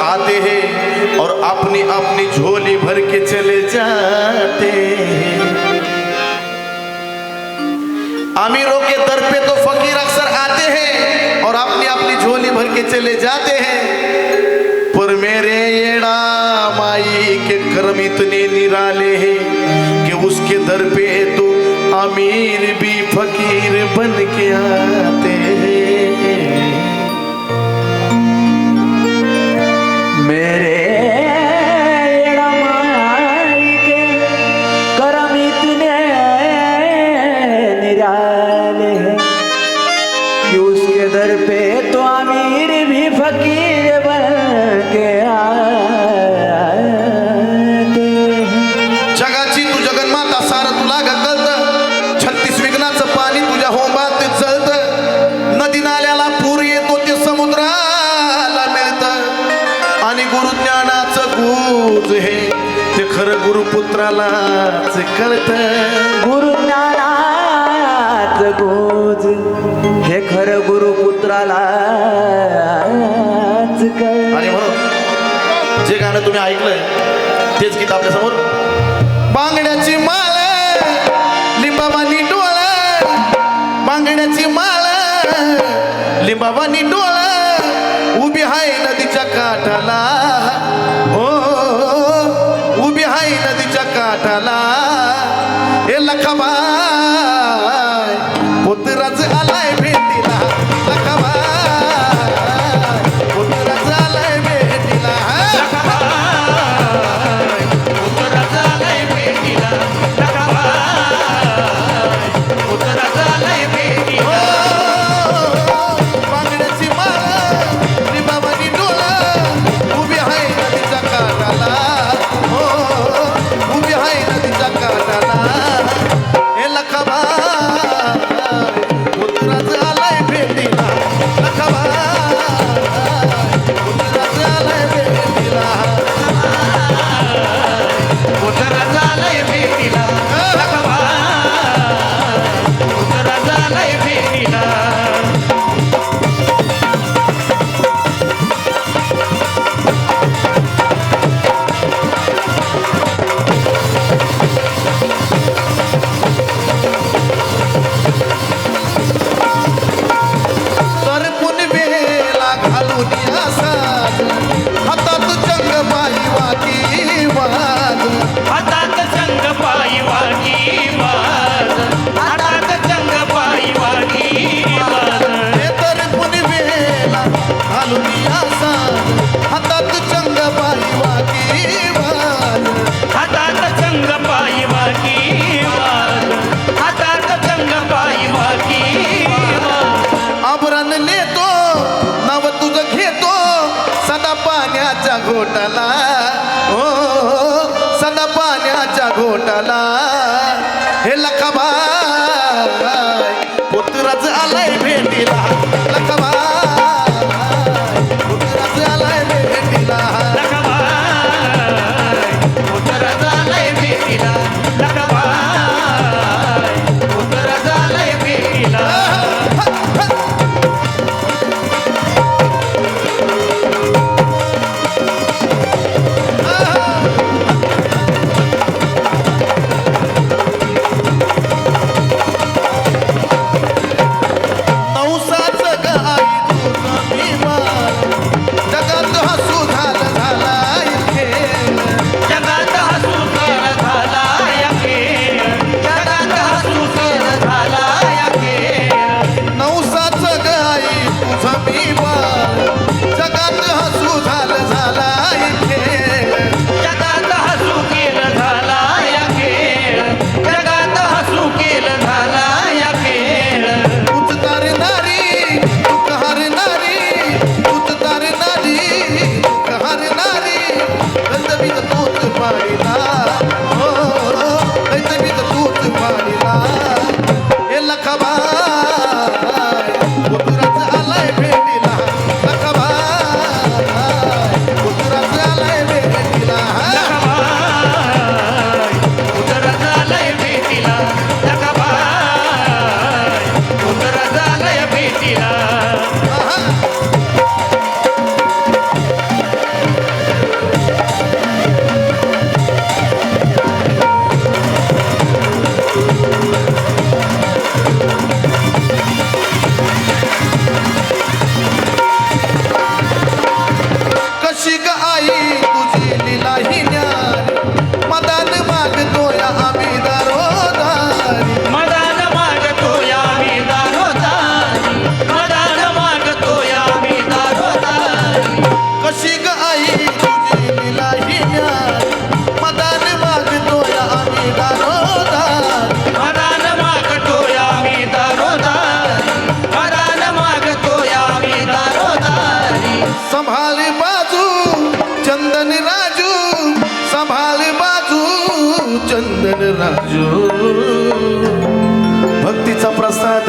आते हैं और अपनी अपनी झोली भर के चले जाते हैं। अमीरों के दर पे तो फकीर अक्सर आते हैं और अपनी अपनी झोली भर के चले जाते हैं। पर मेरे येड़ा माई के कर्म इतने निराले हैं कि उसके दर पे तो अमीर भी फकीर बन के आते निराले हैं। कि उसके दर पे तो अमीर भी फकीर बन के आते जगाची तू जगन्माता सारं तुला गकलत छत्तीस विघ्नाचं पाणी तुझ्या होंबात ते जळत. नदी नाल्याला पूर येतो ते समुद्राला मिळत. आणि गुरुज्ञानाचं गुज हे ते खरं गुरुपुत्रालाच कळत. गुरु ज्ञानाच गोज हे खरं गुरुपुत्राला आणि म्हणून जे गाणं तुम्ही ऐकलंय तेच गीत आपल्यासमोर. बांगड्याची माळ लिंबाबानी डोळ बांगड्याची माळ लिंबाबानी डोळ उभी आहे नदीच्या काठाला. हो उभी आहे नदीच्या काठाला. घोटाला हो सदा पाण्याच्या घोटाला हे लखबा 自己 चंदन राजू. भक्तीचा प्रसाद